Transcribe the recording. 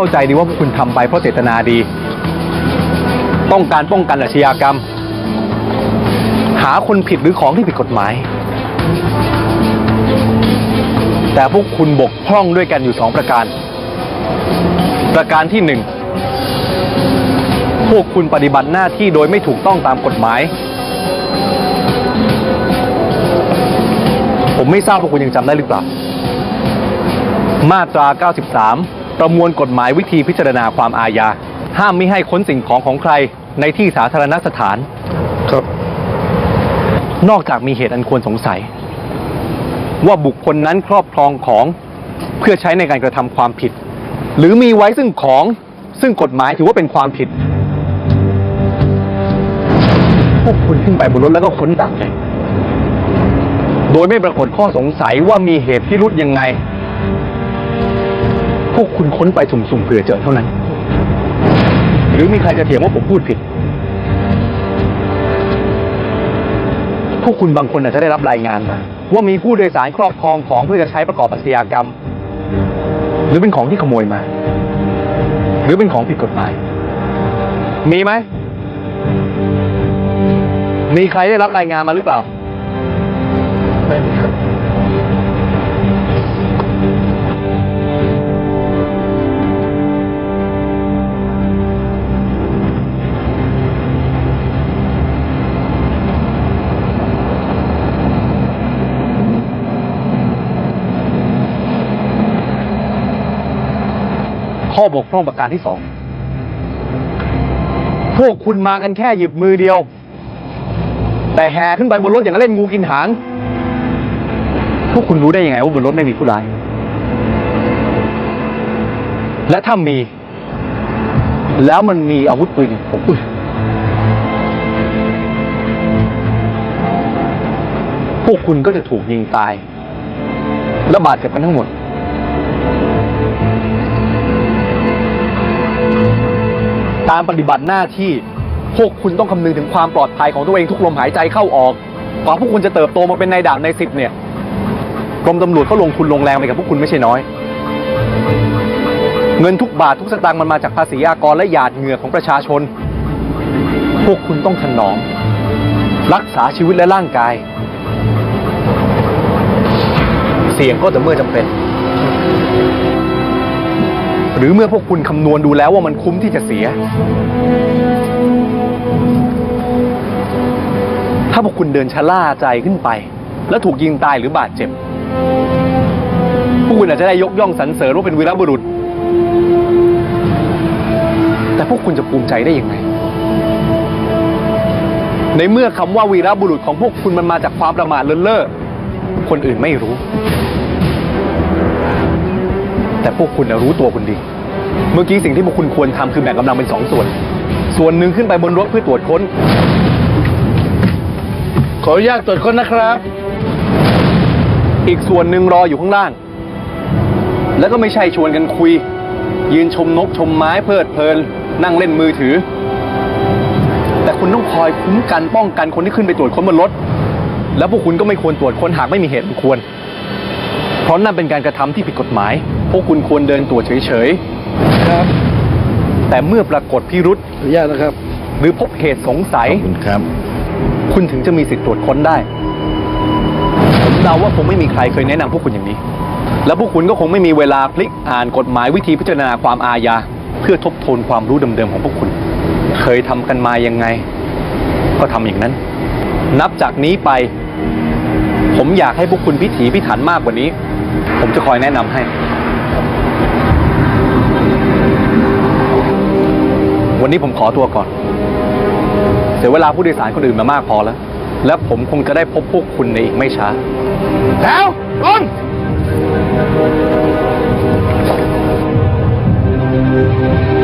เข้าใจดีว่าพวกคุณทำไปเพราะเจตนาดี ต้องการป้องกันอาชญากรรม หาคนผิดหรือของที่ผิดกฎหมาย แต่พวกคุณบกพร่องด้วยกันอยู่สองประการ ประการที่หนึ่งพวกคุณปฏิบัติหน้าที่โดยไม่ถูกต้องตามกฎหมาย ผมไม่ทราบว่าคุณยังจำได้หรือเปล่า มาตรา 93 ประมวลกฎหมายวิธีพิจารณาความอาญา ห้ามไม่ให้ค้นสิ่งของของใครในที่สาธารณสถาน ครับ นอกจากมีเหตุอันควรสงสัย ว่าบุคคลนั้นครอบครองของเพื่อใช้ในการกระทำความผิด หรือมีไว้ซึ่งของซึ่งกฎหมายถือว่าเป็นความผิด พวกคุณขึ้นไปบนรถแล้วก็ค้นดักเลยโดยไม่ปรากฏข้อสงสัยว่ามีเหตุพิรุธยังไงพ วกคุณค้นไปสุ่มๆเผื่อเจอเท่านั้น หรือมีใครจะเถียงว่าผมพูดผิด พวกคุณบางคนอาจจะได้รับรายงานมาว่ามีผู้โดยสารครอบครองของเพื่อจะใช้ประกอบอาชญากรรม หรือเป็นของที่ขโมยมา หรือเป็นของผิดกฎหมาย มีไหม มีใครได้รับรายงานมาหรือเปล่า ไม่มี ข้อบกพร่องประการที่สองพวกคุณมากันแค่หยิบมือเดียว แต่แห่ขึ้นไปบนรถอย่างเล่นงูกินหาง พวกคุณรู้ได้ยังไงว่าบนรถไม่มีผู้ร้าย และถ้ามี แล้วมันมีอาวุธปืนผมอุ๊ยพวกคุณก็จะถูกยิงตาย และบาดเจ็บกันทั้งหมด การปฏิบัติหน้าที่ พวกคุณต้องคำนึงถึงความปลอดภัยของตัวเองทุกลมหายใจเข้าออกกว่าพวกคุณจะเติบโตมาเป็นนายดาบนายสิบเนี่ยกรมตำรวจเขาลงทุนลงแรงไปกับพวกคุณไม่ใช่น้อย เงินทุกบาททุกสตางค์มันมาจากภาษีอากรและหยาดเหงื่อของประชาชน พวกคุณต้องถนอมรักษาชีวิตและร่างกาย เสี่ยงก็แต่เมื่อจำเป็น หรือเมื่อพวกคุณคำนวณดูแล้วว่ามันคุ้มที่จะเสีย ถ้าพวกคุณเดินชะล่าใจขึ้นไป แล้วถูกยิงตายหรือบาดเจ็บ พวกคุณอาจจะได้ยกย่องสรรเสริญว่าเป็นวีรบุรุษ แต่พวกคุณจะภูมิใจได้ยังไง ในเมื่อคำว่าวีรบุรุษของพวกคุณมันมาจากความประมาทเลินเล่อคนอื่นไม่รู้ แต่พวกคุณน่ะรู้ตัวคุณดี เมื่อกี้สิ่งที่พวกคุณควรทำคือแบ่งกำลังเป็นสองส่วน ส่วนหนึ่งขึ้นไปบนรถเพื่อตรวจค้น ขออนุญาตตรวจค้นนะครับ อีกส่วนหนึ่งรออยู่ข้างล่าง แล้วก็ไม่ใช่ชวนกันคุย ยืนชมนกชมไม้เพลิดเพลิน นั่งเล่นมือถือ แต่คุณต้องคอยคุ้มกันป้องกันคนที่ขึ้นไปตรวจค้นบนรถ แล้วพวกคุณก็ไม่ควรตรวจค้นหากไม่มีเหตุอันควร เพราะนั่นเป็นการกระทำที่ผิดกฎหมาย พวกคุณควรเดินตรวจเฉยครับๆ แต่เมื่อปรากฏพิรุษขออนุญาตนะครับ หรือพบเหตุสงสัย ขอบคุณครับ คุณถึงจะมีสิทธิ์ตรวจค้นได้ ผมเดาว่าคงไม่มีใครเคยแนะนำพวกคุณอย่างนี้ แล้วพวกคุณก็คงไม่มีเวลาพลิกอ่านกฎหมายวิธีพิจารณาความอาญาเพื่อทบทวนความรู้เดิมๆของพวกคุณ เคยทำกันมายังไง ก็ทำอย่างนั้น นับจากนี้ไป ผมอยากให้พวกคุณพิถีพิถันมากกว่านี้ ผมจะคอยแนะนำให้ วันนี้ผมขอตัวก่อน เสียเวลาผู้โดยสารคนอื่นมามากพอแล้ว และผมคงจะได้พบพวกคุณในอีกไม่ช้า แล้วลงข